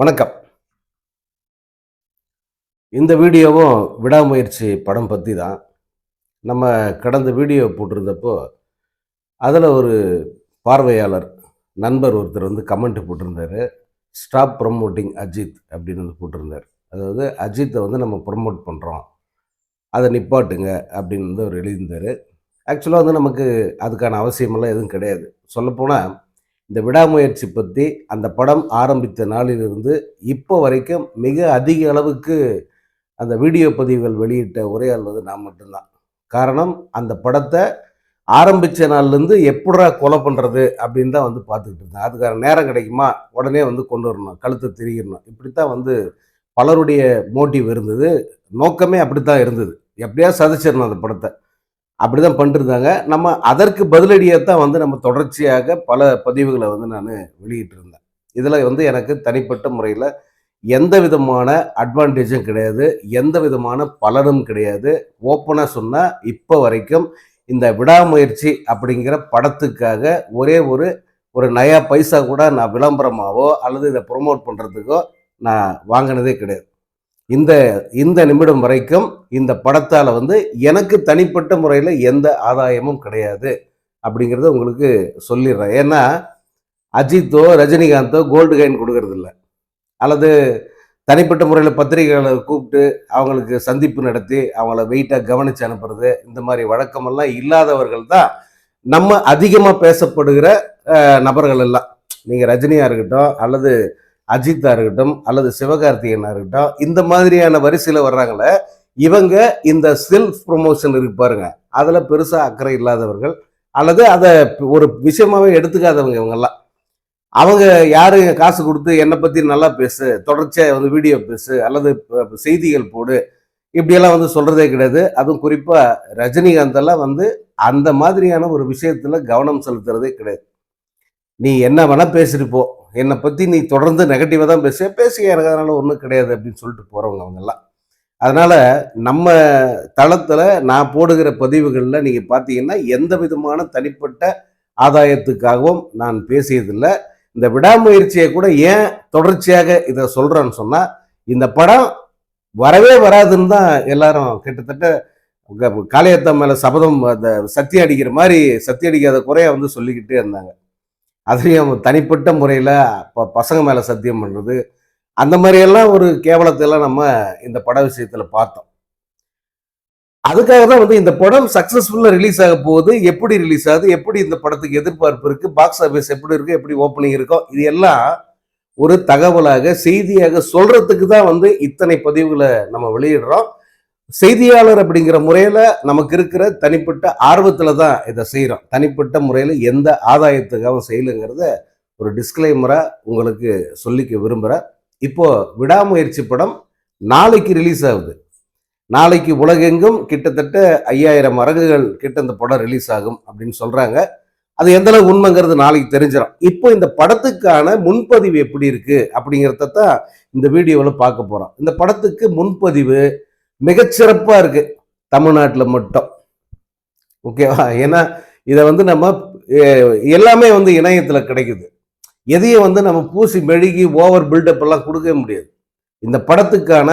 வணக்கம். இந்த வீடியோவும் விடாமுயற்சி படம் பற்றி தான். நம்ம கடந்த வீடியோ போட்டிருந்தப்போ அதில் ஒரு பார்வையாளர் நண்பர் ஒருத்தர் வந்து கமெண்ட் போட்டிருந்தாரு. ஸ்டாப் ப்ரமோட்டிங் அஜித் அப்படின்னு வந்து போட்டிருந்தார். அதாவது அஜித்தை வந்து நம்ம ப்ரொமோட் பண்ணுறோம் அதை நிப்பாட்டுங்க அப்படின்னு வந்து அவர் எழுதியிருந்தார். ஆக்சுவலாக வந்து நமக்கு அதுக்கான அவசியமெல்லாம் எதுவும் கிடையாது. சொல்லப்போனால் இந்த விடாமுயற்சி பற்றி அந்த படம் ஆரம்பித்த நாளிலிருந்து இப்போ வரைக்கும் மிக அதிக அளவுக்கு அந்த வீடியோ பதிவுகள் வெளியிட்ட உரையாடுவது நான் மட்டும்தான். காரணம் அந்த படத்தை ஆரம்பித்த நாள்லேருந்து எப்படா கொலை பண்ணுறது அப்படின்னு தான் வந்து பார்த்துக்கிட்டு இருந்தேன். அதுக்கான நேரம் கிடைக்குமா? உடனே வந்து கொண்டு வரணும் கழுத்தை திரிகிடணும். இப்படித்தான் வந்து பலருடைய மோட்டிவ் இருந்தது. நோக்கமே அப்படித்தான் இருந்தது. எப்படியா சதிச்சிடணும் அந்த படத்தை. அப்படி தான் பண்ணிருந்தாங்க. நம்ம அதற்கு பதிலடியாக தான் வந்து நம்ம தொடர்ச்சியாக பல பதிவுகளை வந்து நான் வெளியிட்டிருந்தேன். இதில் வந்து எனக்கு தனிப்பட்ட முறையில் எந்த விதமான அட்வான்டேஜும் கிடையாது. எந்த விதமான பலனும் கிடையாது. ஓப்பனாக சொன்னால் இப்போ வரைக்கும் இந்த விடாமுயற்சி அப்படிங்கிற படத்துக்காக ஒரே ஒரு ஒரு நயா பைசா கூட நான் விளம்பரமாகவோ அல்லது இதை ப்ரொமோட் பண்ணுறதுக்கோ நான் வாங்கினதே கிடையாது. இந்த இந்த நிமிடம் வரைக்கும் இந்த படத்தால் வந்து எனக்கு தனிப்பட்ட முறையில் எந்த ஆதாயமும் கிடையாது அப்படிங்கிறத உங்களுக்கு சொல்லிடுறேன். ஏன்னா அஜித்தோ ரஜினிகாந்தோ கோல்டு கைன் கொடுக்கறது அல்லது தனிப்பட்ட முறையில் பத்திரிகைகளை கூப்பிட்டு அவங்களுக்கு சந்திப்பு நடத்தி அவங்கள வெயிட்டாக கவனித்து அனுப்புறது இந்த மாதிரி வழக்கமெல்லாம் இல்லாதவர்கள் தான் நம்ம அதிகமாக பேசப்படுகிற நபர்கள் எல்லாம். நீங்கள் ரஜினியாக இருக்கட்டும் அல்லது அஜித்தா இருக்கட்டும் அல்லது சிவகார்த்திகேயனா இருக்கட்டும் இந்த மாதிரியான வரிசையில் வர்றாங்களே இவங்க இந்த செல்ஃப் ப்ரொமோஷன் இருக்கு பாருங்க. அதில் பெருசாக அக்கறை இல்லாதவர்கள் அல்லது அதை ஒரு விஷயமாவே எடுத்துக்காதவங்க இவங்கெல்லாம். அவங்க யாரு காசு கொடுத்து என்னை பற்றி நல்லா பேசு தொடர்ச்சியாக வந்து வீடியோ பேசு அல்லது செய்திகள் போடு இப்படியெல்லாம் வந்து சொல்கிறதே கிடையாது. அதுவும் குறிப்பாக ரஜினிகாந்த் எல்லாம் வந்து அந்த மாதிரியான ஒரு விஷயத்தில் கவனம் செலுத்துறதே கிடையாது. நீ என்ன வேணால் பேசிருப்போ என்னை பற்றி நீ தொடர்ந்து நெகட்டிவாக தான் பேச பேசிக்க எனக்கு அதனால ஒன்றும் கிடையாது அப்படின்னு சொல்லிட்டு போகிறவங்க அவங்கெல்லாம் அதனால் நம்ம தளத்தில் நான் போடுகிற பதிவுகளில் நீங்கள் பார்த்தீங்கன்னா எந்த விதமான தனிப்பட்ட ஆதாயத்துக்காகவும் நான் பேசியதில்லை. இந்த விடாமுயற்சியை கூட ஏன் தொடர்ச்சியாக இதை சொல்கிறேன்னு சொன்னால் இந்த படம் வரவே வராதுன்னு தான் எல்லாரும் கிட்டத்தட்ட உங்க மேலே சபதம் அந்த சத்தியம் அடிக்கிற மாதிரி சத்தியம் அடிக்காத குறைய வந்து சொல்லிக்கிட்டே இருந்தாங்க. அதையும் தனிப்பட்ட முறையில் இப்போ பசங்க மேலே சத்தியம் பண்ணுறது அந்த மாதிரியெல்லாம் ஒரு கேவலத்தை எல்லாம் நம்ம இந்த பட விஷயத்தில் பார்த்தோம். அதுக்காக தான் வந்து இந்த படம் சக்ஸஸ்ஃபுல்லாக ரிலீஸ் ஆக போகுது. எப்படி ரிலீஸ் ஆகுது? எப்படி இந்த படத்துக்கு எதிர்பார்ப்பு இருக்குது பாக்ஸ் ஆஃபீஸ் எப்படி இருக்கு? எப்படி ஓப்பனிங் இருக்கும் இது எல்லாம் ஒரு தகவலாக செய்தியாக சொல்கிறதுக்கு தான் வந்து இத்தனை பதிவுகளை நம்ம வெளியிடுறோம். செய்தியாளர் அப்படிங்கிற முறையில் நமக்கு இருக்கிற தனிப்பட்ட ஆர்வத்தில் தான் இதை செய்கிறோம் தனிப்பட்ட முறையில் எந்த ஆதாயத்துக்காகவும் செய்யலுங்கிறத ஒரு டிஸ்கிளைமராக உங்களுக்கு சொல்லிக்க விரும்புகிறேன் இப்போது விடாமுயற்சி படம் நாளைக்கு ரிலீஸ் ஆகுது. நாளைக்கு உலகெங்கும் கிட்டத்தட்ட ஐயாயிரம் அரங்குகள் கிட்ட இந்த படம் ரிலீஸ் ஆகும் அப்படின்னு சொல்கிறாங்க அது எந்தளவு உண்மைங்கிறது நாளைக்கு தெரிஞ்சிடும். இப்போ இந்த படத்துக்கான முன்பதிவு எப்படி இருக்குது அப்படிங்கிறத தான் இந்த வீடியோவில் பார்க்க போகிறோம் இந்த படத்துக்கு முன்பதிவு மிகச்சிறப்பாக இருக்குது தமிழ்நாட்டில் மட்டும். ஓகேவா ஏன்னா இதை வந்து நம்ம எல்லாமே வந்து இணையத்தில் கிடைக்குது. எதையும் வந்து நம்ம பூசி மெழுகி ஓவர் பில்டப் எல்லாம் கொடுக்கவே முடியாது. இந்த படத்துக்கான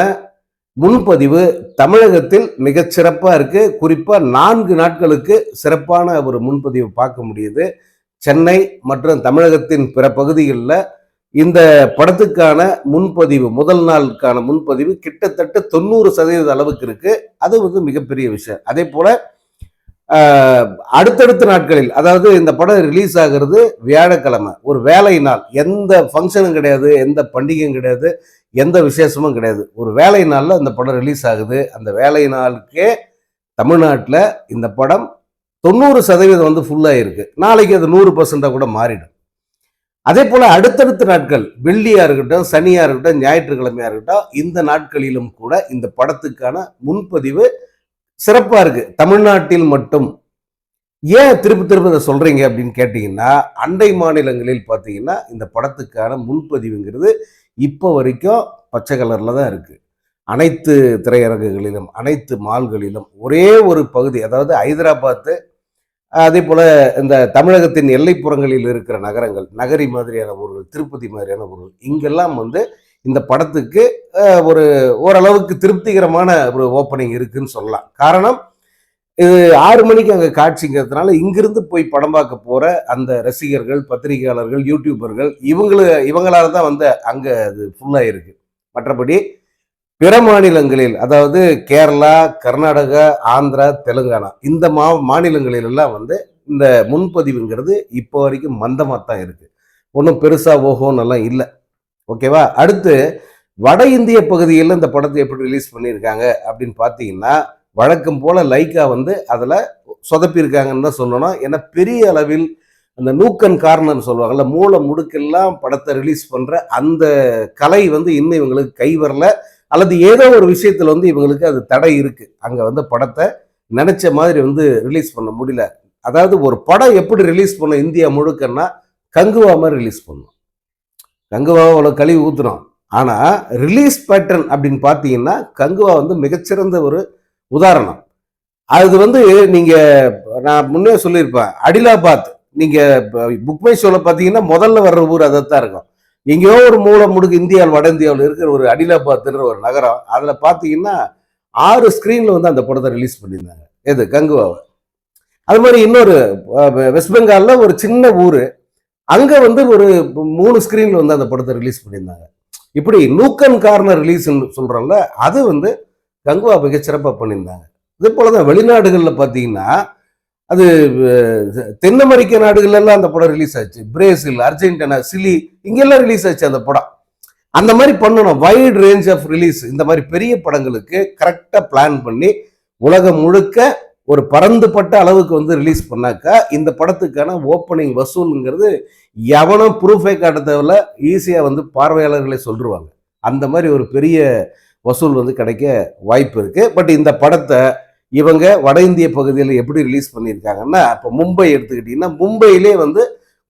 முன்பதிவு தமிழகத்தில் மிகச்சிறப்பாக இருக்குது குறிப்பாக நான்கு நாட்களுக்கு சிறப்பான ஒரு முன்பதிவு பார்க்க முடியுது. சென்னை மற்றும் தமிழகத்தின் பிற பகுதிகளில் இந்த படத்துக்கான முன்பதிவு முதல் நாளுக்கான முன்பதிவு கிட்டத்தட்ட தொண்ணூறு சதவீத அளவுக்கு இருக்கு. அது வந்து மிகப்பெரிய விஷயம். அதே போல அடுத்தடுத்த நாட்களில் அதாவது இந்த படம் ரிலீஸ் ஆகிறது வியாழக்கிழமை. ஒரு வேலை நாள். எந்த ஃபங்க்ஷனும் கிடையாது எந்த பண்டிகையும் கிடையாது எந்த விசேஷமும் கிடையாது. ஒரு வேலை நாளில் அந்த படம் ரிலீஸ் ஆகுது. அந்த வேலை நாளுக்கே தமிழ்நாட்டில் இந்த படம் தொண்ணூறு சதவீதம் வந்து ஃபுல்லாக இருக்குது நாளைக்கு அது நூறு பர்சண்ட்டாக கூட மாறிடும். அதே போல அடுத்தடுத்த நாட்கள் வெள்ளியா இருக்கட்டும் சனியா இருக்கட்டும் ஞாயிற்றுக்கிழமையா இருக்கட்டும் இந்த நாட்களிலும் கூட இந்த படத்துக்கான முன்பதிவு சிறப்பா இருக்கு. தமிழ்நாட்டில் மட்டும். ஏன் திருப்பி திருப்பி இதை சொல்றீங்க அப்படின்னு கேட்டீங்கன்னா அண்டை மாநிலங்களில் பார்த்தீங்கன்னா இந்த படத்துக்கான முன்பதிவுங்கிறது இப்போ வரைக்கும் பச்சை கலர்ல தான் இருக்கு. அனைத்து திரையரங்குகளிலும் அனைத்து மால்களிலும் ஒரே ஒரு பகுதி அதாவது ஹைதராபாத்து அதே போல் இந்த தமிழகத்தின் எல்லைப்புறங்களில் இருக்கிற நகரங்கள் நகரி மாதிரியான ஊர்கள் திருப்பதி மாதிரியான ஊர்கள் இங்கெல்லாம் வந்து இந்த படத்துக்கு ஒரு ஓரளவுக்கு திருப்திகரமான ஒரு ஓப்பனிங் இருக்குன்னு சொல்லலாம். காரணம் இது ஆறு மணிக்கு அங்கே காட்சிங்கிறதுனால இங்கிருந்து போய் படம் பார்க்க போகிற அந்த ரசிகர்கள் பத்திரிகையாளர்கள் யூடியூபர்கள் இவங்களு இவங்களால தான் வந்து அங்கே அது ஃபுல்லாக இருக்குது மற்றபடி பிற மாநிலங்களில் அதாவது கேரளா கர்நாடகா ஆந்திரா தெலுங்கானா இந்த மா மாநிலங்களில் எல்லாம் வந்து இந்த முன்பதிவுங்கிறது இப்போ வரைக்கும் மந்தமாக தான் இருக்குது ஒன்றும் பெருசாக ஓஹோன்னு எல்லாம் இல்லை. ஓகேவா? அடுத்து வட இந்திய பகுதியில் இந்த படத்தை எப்படி ரிலீஸ் பண்ணியிருக்காங்க அப்படின்னு பார்த்தீங்கன்னா வழக்கம் போல் லைக்கா வந்து அதில் சொதப்பியிருக்காங்கன்னு தான் சொல்லணும். ஏன்னா பெரிய அளவில் அந்த நூக்கன் கார்னர்னு சொல்லுவாங்கல்ல மூளை முடுக்கெல்லாம் படத்தை ரிலீஸ் பண்ணுற அந்த கலை வந்து இன்னும் இவங்களுக்கு கை வரல. அல்லது ஏதோ ஒரு விஷயத்துல வந்து இவங்களுக்கு அது தடை இருக்கு. அங்க வந்து படத்தை நினைச்ச மாதிரி வந்து ரிலீஸ் பண்ண முடியல. அதாவது ஒரு படம் எப்படி ரிலீஸ் பண்ண இந்தியா முழுக்கன்னா கங்குவா மாதிரி ரிலீஸ் பண்ணும். கங்குவா அவ்வளோ கழுவி ஊத்துறோம். ஆனா ரிலீஸ் பேட்டர்ன் அப்படின்னு பார்த்தீங்கன்னா கங்குவா வந்து மிகச்சிறந்த ஒரு உதாரணம். அது வந்து நீங்க நான் முன்னே சொல்லியிருப்பேன். அடிலாபாத். நீங்க புக்மை மை பார்த்தீங்கன்னா முதல்ல வர்ற ஊர் அதைத்தான் இருக்கும். எங்கேயோ ஒரு மூளை முடுக்கு இந்தியாவில் வட இந்தியாவில் இருக்கிற ஒரு அடிலாபாத்ன்ற ஒரு நகரம். அதில் பார்த்தீங்கன்னா ஆறு ஸ்க்ரீனில் வந்து அந்த படத்தை ரிலீஸ் பண்ணியிருந்தாங்க. எது? கங்குவாவை. அது மாதிரி இன்னொரு வெஸ்ட் பெங்காலில் ஒரு சின்ன ஊர். அங்கே வந்து ஒரு மூணு ஸ்க்ரீனில் வந்து அந்த படத்தை ரிலீஸ் பண்ணியிருந்தாங்க. இப்படி நூக்கன் கார்னர் ரிலீஸ் சொல்கிறோம்ல அது வந்து கங்குவா மிகச்சிறப்பாக பண்ணியிருந்தாங்க. இதே போல தான் வெளிநாடுகளில் பார்த்தீங்கன்னா அது தென் அமெரிக்க நாடுகள்லாம் அந்த படம் ரிலீஸ் ஆச்சு. பிரேசில் அர்ஜென்டினா சிலி இங்கெல்லாம் ரிலீஸ் ஆச்சு அந்த படம். அந்த மாதிரி பண்ணணும். வைட் ரேஞ்ச் ஆஃப் ரிலீஸ் இந்த மாதிரி பெரிய படங்களுக்கு கரெக்டாக பிளான் பண்ணி உலகம் முழுக்க ஒரு பறந்துபட்ட அளவுக்கு வந்து ரிலீஸ் பண்ணாக்கா இந்த படத்துக்கான ஓப்பனிங் வசூலுங்கிறது எவனும் ப்ரூஃபே காட்ட தேவையில்ல ஈஸியாக வந்து பார்வையாளர்களை சொல்லிருவாங்க அந்த மாதிரி ஒரு பெரிய வசூல் வந்து கிடைக்க வாய்ப்பு இருக்குது பட் இந்த படத்தை இவங்க வட இந்திய பகுதியில் எப்படி ரிலீஸ் பண்ணியிருக்காங்கன்னா இப்போ மும்பை எடுத்துக்கிட்டிங்கன்னா மும்பையிலே வந்து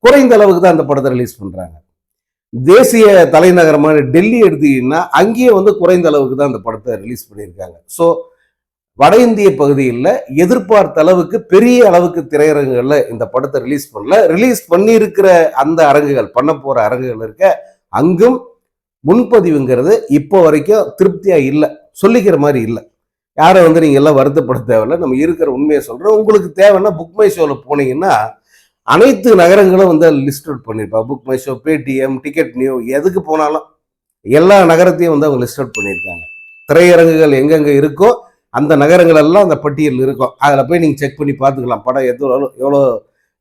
குறைந்த அளவுக்கு தான் அந்த படத்தை ரிலீஸ் பண்ணுறாங்க தேசிய தலைநகரமான டெல்லி எடுத்துக்கிட்டிங்கன்னா அங்கேயே வந்து குறைந்த அளவுக்கு தான் அந்த படத்தை ரிலீஸ் பண்ணியிருக்காங்க. ஸோ வட இந்திய பகுதியில் எதிர்பார்த்த அளவுக்கு பெரிய அளவுக்கு திரையரங்குகளில் இந்த படத்தை ரிலீஸ் பண்ணல. ரிலீஸ் பண்ணியிருக்கிற அந்த அரங்குகள் பண்ண போகிற அரங்குகள் இருக்க அங்கும் முன்பதிவுங்கிறது இப்போ வரைக்கும் திருப்தியாக இல்லை. சொல்லிக்கிற மாதிரி இல்லை. யாரை வந்து நீங்கள் எல்லாம் வருத்தப்பட தேவையில்ல நம்ம இருக்கிற உண்மையை சொல்கிறோம் உங்களுக்கு தேவைன்னா புக் மை ஷோவில் போனீங்கன்னா அனைத்து நகரங்களும் வந்து list out பண்ணியிருப்பா book my show Paytm ticket new எதுக்கு போனாலும் எல்லா நகரத்தையும் வந்து அவங்க லிஸ்ட் அவுட் பண்ணியிருக்காங்க திரையரங்குகள் எங்கெங்கே இருக்கோ அந்த நகரங்கள் எல்லாம் அந்த பட்டியல் இருக்கும். அதில் போய் நீங்கள் செக் பண்ணி பார்த்துக்கலாம். படம் எவ்வளோ எவ்வளோ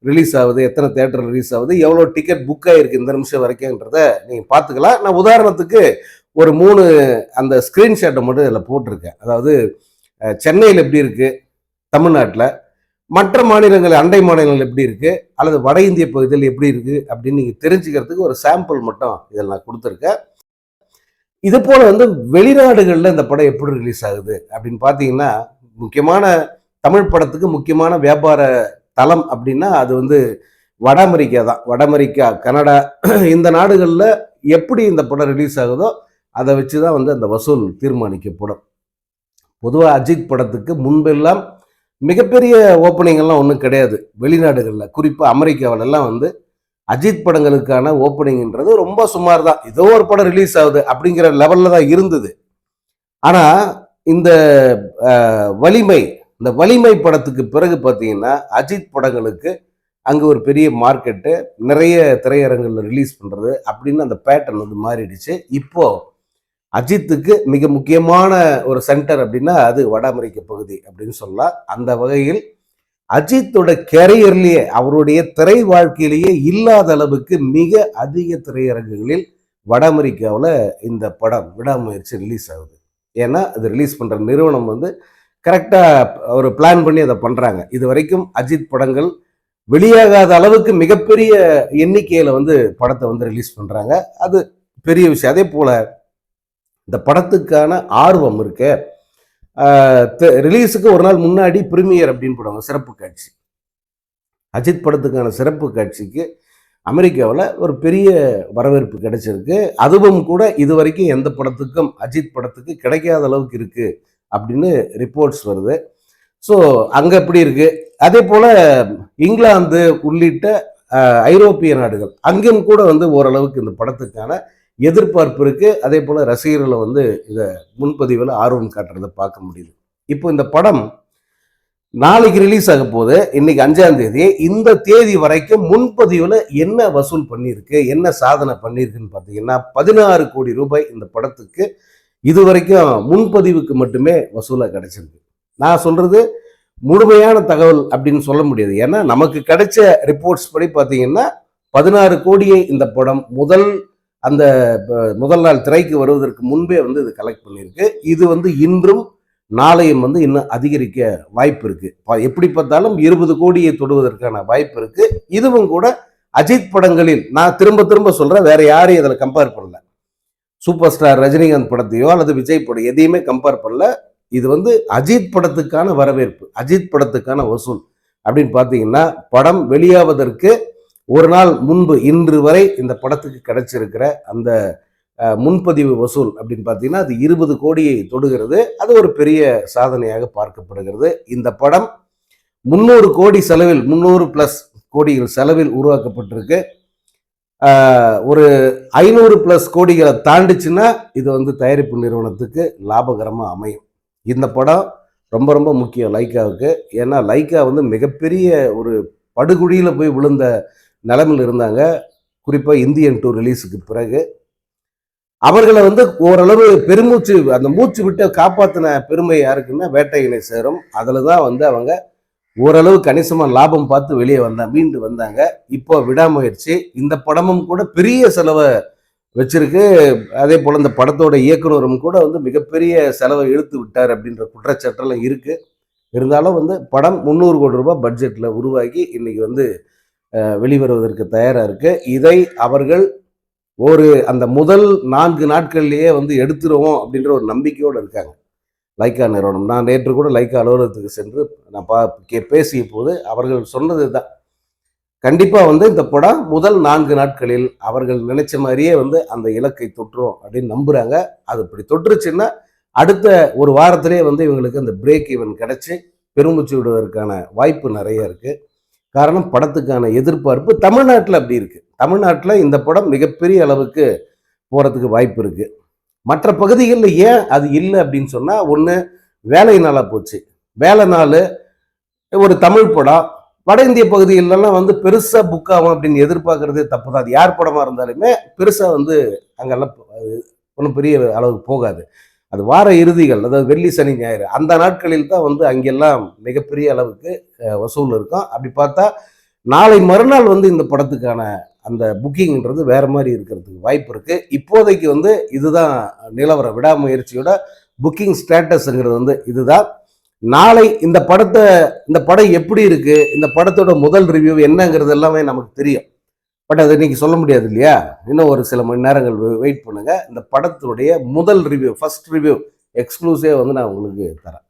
ரிலீஸ் ஆகுது எத்தனை தேட்டர் ரிலீஸ் ஆகுது எவ்வளோ டிக்கெட் புக் ஆகிருக்கு இந்த நிமிஷம் வரைக்கும்ன்றத நீங்கள் பார்த்துக்கலாம். நான் உதாரணத்துக்கு ஒரு மூணு அந்த ஸ்க்ரீன்ஷாட்டை மட்டும் இதில் போட்டிருக்கேன். அதாவது சென்னையில் எப்படி இருக்குது தமிழ்நாட்டில். மற்ற மாநிலங்கள் அண்டை மாநிலங்கள் எப்படி இருக்குது அல்லது வட இந்திய பகுதியில் எப்படி இருக்குது அப்படின்னு நீங்கள் தெரிஞ்சுக்கிறதுக்கு ஒரு சாம்பிள் மட்டும் இதில் நான் கொடுத்துருக்கேன். இது போல் வந்து வெளிநாடுகளில் இந்த படம் எப்படி ரிலீஸ் ஆகுது? அப்படின்னு பார்த்தீங்கன்னா முக்கியமான தமிழ் படத்துக்கு முக்கியமான வியாபார தளம் அப்படின்னா அது வந்து வட அமெரிக்கா தான். வட அமெரிக்கா கனடா இந்த நாடுகளில் எப்படி இந்த படம் ரிலீஸ் ஆகுதோ அதை வச்சு தான் வந்து அந்த வசூல் தீர்மானிக்கப்படும். பொதுவாக அஜித் படத்துக்கு முன்பெல்லாம் மிகப்பெரிய ஓப்பனிங்கெல்லாம் ஒன்றும் கிடையாது. வெளிநாடுகளில் குறிப்பாக அமெரிக்காவிலெல்லாம் வந்து அஜித் படங்களுக்கான ஓப்பனிங்ன்றது ரொம்ப சுமார் தான் ஏதோ ஒரு படம் ரிலீஸ் ஆகுது அப்படிங்கிற லெவலில் தான் இருந்தது. ஆனால் இந்த வலிமை இந்த வலிமை படத்துக்கு பிறகு பார்த்தீங்கன்னா அஜித் படங்களுக்கு அங்கே ஒரு பெரிய மார்க்கெட்டு நிறைய திரையரங்கில் ரிலீஸ் பண்ணுறது அப்படின்னு அந்த பேட்டர்ன் வந்து மாறிடுச்சு. இப்போது அஜித்துக்கு மிக முக்கியமான ஒரு சென்டர் அப்படின்னா அது வட அமெரிக்க பகுதி அப்படின்னு சொல்லலாம். அந்த வகையில் அஜித்தோட கேரியர்லேயே அவருடைய திரை வாழ்க்கையிலேயே இல்லாத அளவுக்கு மிக அதிக திரையரங்குகளில் வட அமெரிக்காவில் இந்த படம் விடாமுயற்சி ரிலீஸ் ஆகுது. ஏன்னா அது ரிலீஸ் பண்ணுற நிறுவனம் வந்து கரெக்டாக ஒரு பிளான் பண்ணி அதை பண்ணுறாங்க இது வரைக்கும் அஜித் படங்கள் வெளியாகாத அளவுக்கு மிகப்பெரிய எண்ணிக்கையில் வந்து படத்தை வந்து ரிலீஸ் பண்ணுறாங்க அது பெரிய விஷயம். அதே போல் இந்த படத்துக்கான ஆர்வம் இருக்கு. ரிலீஸுக்கு ஒரு நாள் முன்னாடி ப்ரீமியர் அப்படின்னு போடுவாங்க சிறப்பு காட்சி. அஜித் படத்துக்கான சிறப்பு காட்சிக்கு அமெரிக்காவில் ஒரு பெரிய வரவேற்பு கிடைச்சிருக்கு. அதுவும் கூட இது வரைக்கும் எந்த படத்துக்கும் அஜித் படத்துக்கு கிடைக்காத அளவுக்கு இருக்குது அப்படின்னு ரிப்போர்ட்ஸ் வருது. ஸோ அங்கே எப்படி இருக்குது அதே போல் இங்கிலாந்து உள்ளிட்ட ஐரோப்பிய நாடுகள் அங்கேயும் கூட வந்து ஓரளவுக்கு இந்த படத்துக்கான எதிர்பார்ப்பு இருக்கு. அதே போல ரசிகர்களை வந்து இதை முன்பதிவில் ஆர்வம் காட்டுறதை பார்க்க முடியுது. இப்போ இந்த படம் நாளைக்கு ரிலீஸ் ஆக போது இன்னைக்கு அஞ்சாம் தேதி. இந்த தேதி வரைக்கும் முன்பதிவில் என்ன வசூல் பண்ணியிருக்கு? என்ன சாதனை பண்ணியிருக்குன்னு பார்த்தீங்கன்னா பதினாறு கோடி ரூபாய் இந்த படத்துக்கு இது வரைக்கும் முன்பதிவுக்கு மட்டுமே வசூலாக கிடைச்சிருக்கு. நான் சொல்றது முழுமையான தகவல் அப்படின்னு சொல்ல முடியாது. ஏன்னா நமக்கு கிடைச்ச ரிப்போர்ட்ஸ் படி பார்த்தீங்கன்னா பதினாறு கோடியை இந்த படம் முதல் அந்த முதல் நாள் திரைக்கு வருவதற்கு முன்பே வந்து இது கலெக்ட் பண்ணியிருக்கு. இது வந்து இன்றும் நாளையும் வந்து இன்னும் அதிகரிக்க வாய்ப்பு இருக்குது ப- எப்படி பார்த்தாலும் இருபது கோடியை தொடுவதற்கான வாய்ப்பு இருக்குது இதுவும் கூட அஜித் படங்களில் நான் திரும்ப திரும்ப சொல்கிறேன் வேற யாரையும் இதில் கம்பேர் பண்ணல. சூப்பர் ஸ்டார் ரஜினிகாந்த் படத்தையோ அல்லது விஜய் படம் எதையுமே கம்பேர் பண்ணல. இது வந்து அஜித் படத்துக்கான வரவேற்பு அஜித் படத்துக்கான வசூல் அப்படின்னு பார்த்தீங்கன்னா படம் வெளியாவதற்கு ஒரு நாள் முன்பு இன்று வரை இந்த படத்துக்கு கிடைச்சிருக்கிற அந்த முன்பதிவு வசூல் அப்படின்னு பார்த்தீங்கன்னா அது இருபது கோடியை தொடுகிறது. அது ஒரு பெரிய சாதனையாக பார்க்கப்படுகிறது. இந்த படம் முந்நூறு கோடி செலவில் முந்நூறு பிளஸ் கோடிகள் செலவில் உருவாக்கப்பட்டிருக்கு. ஒரு ஐநூறு பிளஸ் கோடிகளை தாண்டிச்சுன்னா இது வந்து தயாரிப்பு நிறுவனத்துக்கு லாபகரமாக அமையும். இந்த படம் ரொம்ப ரொம்ப முக்கியம் லைக்காவுக்கு. ஏன்னா லைக்கா வந்து மிகப்பெரிய ஒரு படுகுழியில் போய் விழுந்த நிலைமையில் இருந்தாங்க. குறிப்பாக இந்தியன் டூ ரிலீஸுக்கு பிறகு. அவர்களை வந்து ஓரளவு பெருமூச்சு அந்த மூச்சு விட்டு காப்பாற்றின பெருமை யாருக்குன்னா வேட்டையினை சேரும். அதில் தான் வந்து அவங்க ஓரளவு கணிசமாக லாபம் பார்த்து வெளியே வந்தாங்க மீண்டு வந்தாங்க. இப்போ விடாமுயற்சி. இந்த படமும் கூட பெரிய செலவை வச்சிருக்கு. அதே போல் இந்த படத்தோட இயக்குனரும் கூட வந்து மிகப்பெரிய செலவை இழுத்து விட்டார் அப்படின்ற குற்றச்சாட்டெல்லாம் இருக்குது இருந்தாலும் வந்து படம் முந்நூறு கோடி ரூபாய் பட்ஜெட்டில் உருவாகி இன்றைக்கி வந்து வெளிவருவதற்கு தயாராக இருக்கு. இதை அவர்கள் ஒரு அந்த முதல் நான்கு நாட்கள்லேயே வந்து எடுத்துருவோம் அப்படின்ற ஒரு நம்பிக்கையோடு இருக்காங்க. லைக்கா நிறுவனம். நான் நேற்று கூட லைக்கா அலுவலகத்துக்கு சென்று நான் பா கே பேசிய போது அவர்கள் சொன்னது தான் கண்டிப்பாக வந்து இந்த படம் முதல் நான்கு நாட்களில் அவர்கள் நினைச்ச மாதிரியே வந்து அந்த இலக்கை தொற்றுரும் அப்படின்னு நம்புகிறாங்க அது இப்படி தொற்றுச்சுன்னா அடுத்த ஒரு வாரத்திலே வந்து இவங்களுக்கு அந்த பிரேக் ஈவன் கிடைச்சி பெருமூச்சு விடுவதற்கான வாய்ப்பு நிறைய இருக்குது காரணம் படத்துக்கான எதிர்பார்ப்பு தமிழ்நாட்டில் அப்படி இருக்குது தமிழ்நாட்டில் இந்த படம் மிகப்பெரிய அளவுக்கு போகிறதுக்கு வாய்ப்பு இருக்குது மற்ற பகுதிகளில் ஏன் அது இல்லை அப்படின்னு சொன்னால் ஒன்று வேலை நாளாக போச்சு. வேலை நாள் ஒரு தமிழ் படம். வட இந்திய பகுதிகளெல்லாம் வந்து பெருசாக புக் ஆகும் அப்படின்னு எதிர்பார்க்கறது தப்பு தான். அது யார் படமாக இருந்தாலுமே பெருசாக வந்து அங்கெல்லாம் ஒன்றும் பெரிய அளவுக்கு போகாது. அது வார இறுதிகள் அதாவது வெள்ளி சனி ஞாயிறு அந்த நாட்களில் தான் வந்து அங்கெல்லாம் மிகப்பெரிய அளவுக்கு வசூல் இருக்கும். அப்படி பார்த்தா நாளை மறுநாள் வந்து இந்த படத்துக்கான அந்த புக்கிங்ன்றது வேற மாதிரி இருக்கிறதுக்கு வாய்ப்பு இருக்கு. இப்போதைக்கு வந்து இதுதான் நிலவர விடாமுயற்சியோட புக்கிங் ஸ்டேட்டஸ்ங்கிறது வந்து இதுதான். நாளை இந்த படத்தை இந்த படம் எப்படி இருக்கு இந்த படத்தோட முதல் ரிவ்யூ என்னங்கிறது எல்லாமே நமக்கு தெரியும். பட் அதை இன்னைக்கு சொல்ல முடியாது இல்லையா? இன்னும் ஒரு சில மணி நேரங்கள் வெயிட் பண்ணுங்கள் இந்த படத்துடைய முதல் ரிவ்யூ ஃபஸ்ட் ரிவ்யூ எக்ஸ்க்ளூசிவாக வந்து நான் உங்களுக்கு தரேன்.